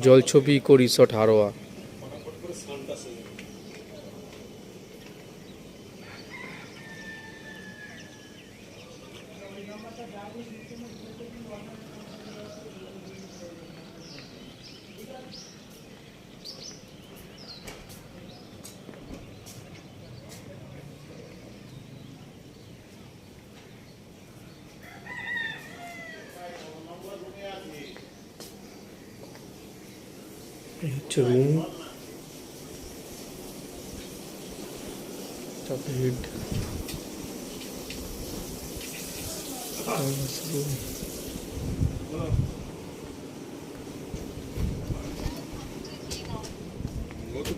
জলছবি eco resort Haroa এই হচ্ছে room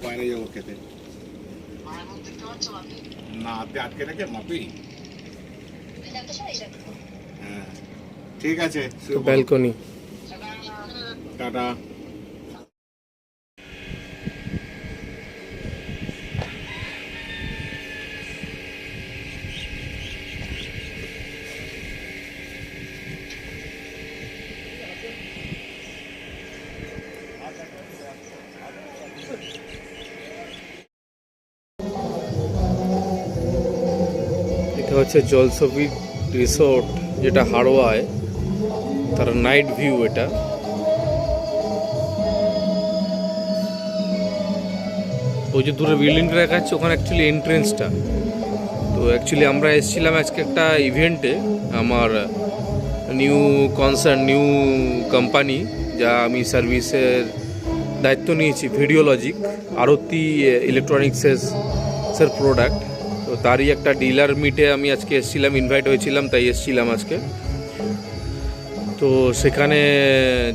বাইরে যাব খেতে না আপনি আটকে রেখে মাপি। হ্যাঁ। ঠিক আছে ব্যালকনি টাটা। এটা হচ্ছে জলছবি রিসোর্ট যেটা হাড়োয়ায়, তার নাইট ভিউ এটা। ওই যে দূরে বিল্ডিংটা দেখা যাচ্ছে ওখানে অ্যাকচুয়ালি এন্ট্রেন্সটা তো অ্যাকচুয়ালি আমরা এসেছিলাম আজকে একটা ইভেন্টে আমার নিউ কনসার্ন নিউ কোম্পানি যা আমি সার্ভিসের দায়িত্ব নিয়েছি ভিডিওলজিক আরতি ইলেকট্রনিক্সের প্রোডাক্ট তারই একটা ডিলার মিটে আমি আজকে এসেছিলাম ইনভাইট হয়েছিলাম, তাই এসেছিলাম আজকে। তো সেখানে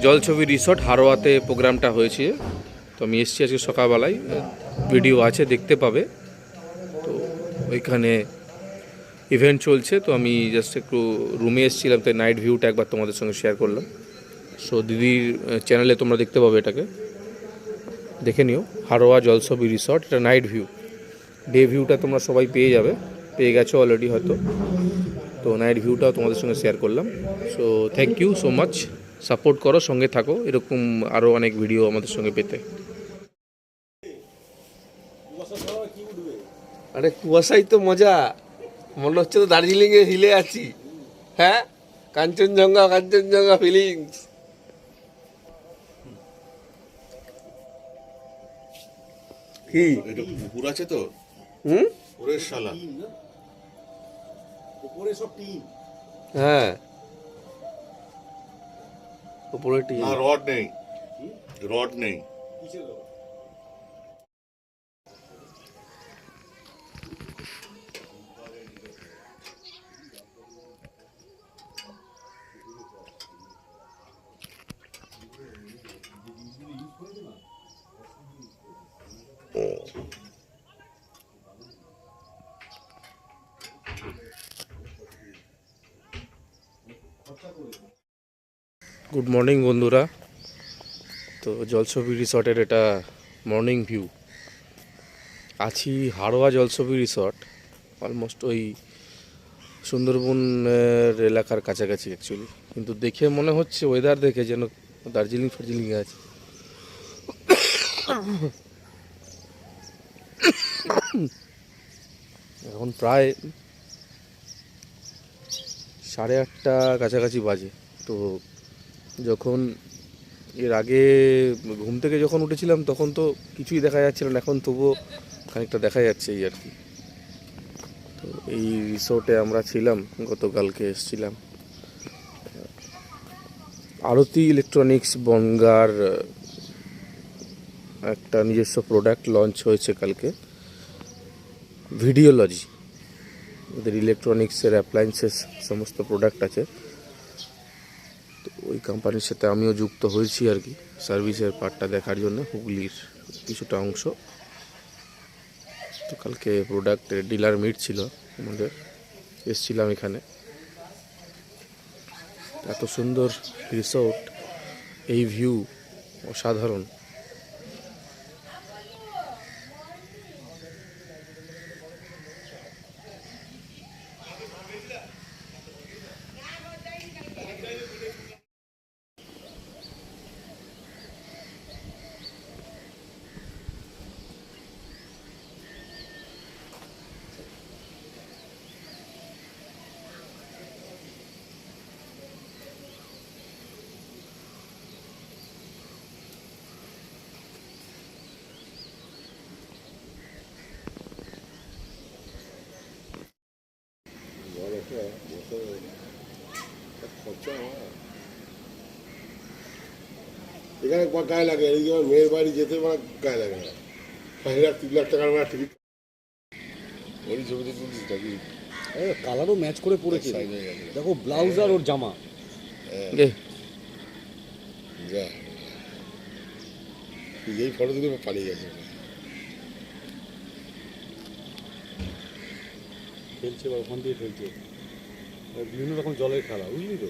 জলছবি রিসর্ট হারোয়াতে প্রোগ্রামটা হয়েছে। তো আমি এসেছি আজকে সকালবেলায় ভিডিও আছে, দেখতে পাবে। তো ওইখানে ইভেন্ট চলছে, তো আমি জাস্ট একটু রুমে এসেছিলাম, তাই নাইট ভিউটা একবার তোমাদের সঙ্গে শেয়ার করলাম। সো দিদির চ্যানেলে তোমরা দেখতে পাবে এটাকে। দেখে নিও, হারোয়া জলছবি রিসর্ট এটা নাইট ভিউ ডে ভিউটা তোমরা সবাই পেয়ে যাবে। পেয়ে গেছো অলরেডি হয়তো। তো নাইট ভিউটাও তোমাদের সঙ্গে শেয়ার করলাম। So thank you so much support করো সঙ্গে থাকো। এরকম আরও অনেক ভিডিও আমাদের সঙ্গে পেতে। আরে কুয়াশাই তো মজা। মনে হচ্ছে তো দার্জিলিং এ হিলে আছি। হ্যাঁ? কাঞ্চনজঙ্ঘা কাঞ্চনজঙ্ঘা ফিলিংস কি? এটা পুকুর আছে তো? হুম? শালা। হ্যাঁ। উপরে টি না রড নেই। রড নেই। গুড মর্নিং বন্ধুরা। তো জলছবি রিসর্টের এটা মর্নিং ভিউ আছি হাড়োয়া জলছবি রিসর্ট অলমোস্ট ওই সুন্দরবনের এলাকার কাছাকাছি অ্যাকচুয়ালি কিন্তু দেখে মনে হচ্ছে ওয়েদার দেখে যেন দার্জিলিং ফার্জিলিংয়ে আছে। এখন প্রায় সাড়ে আটটা কাছাকাছি বাজে। তো যখন এর আগে ঘুম থেকে যখন উঠেছিলাম, তখন তো কিছুই দেখা যাচ্ছিল না। এখন তবুও খানিকটা দেখা যাচ্ছে এই আর কি। তো এই রিসোর্টে আমরা ছিলাম, গতকালকে এসেছিলাম। আরতি ইলেকট্রনিক্স বনগার একটা নিজস্ব প্রোডাক্ট লঞ্চ হয়েছে কালকে। ভিডিওলজি, ওদের ইলেকট্রনিক্সের অ্যাপ্লায়েন্সেস সমস্ত প্রোডাক্ট আছে। ওই কোম্পানির সাথে আমিও যুক্ত হয়েছি আর কি সার্ভিসের পার্টটা দেখার জন্য হুগলির কিছুটা অংশ। তো কালকে প্রোডাক্টের ডিলার মিট ছিল আমাদের, এসছিলাম এখানে। এত সুন্দর রিসোর্ট এই ভিউ অসাধারণ। এখানে গায়ে লাগে এই যে আমার মেয়ের বাড়ি যেতে আমার গায়ে লাগে না। পাঁচ লাখ তিন লাখ টাকার আমার টিকিট ওই ছবিতে তুলছিস নাকি? কালারও ম্যাচ করে পড়েছে দেখো ব্লাউজ আর ওর জামা। এ, যা। তুই যেই ফটো তুলে পালিয়ে গেছে। খেলছে বা ওখান দিয়ে খেলছে। আর বিভিন্ন রকম জলের খেলা বুঝলি তো?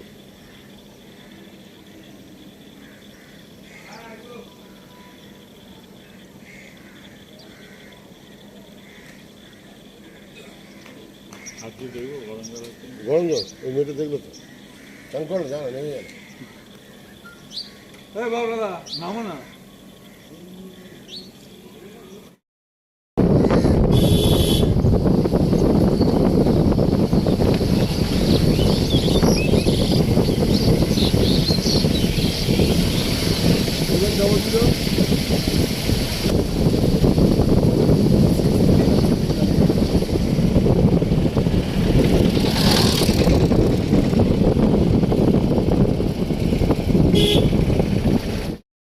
গরম জল ওই মেয়েটা দেখল তো। চান করো জানো নেমে যাবে। দাদা নামো না।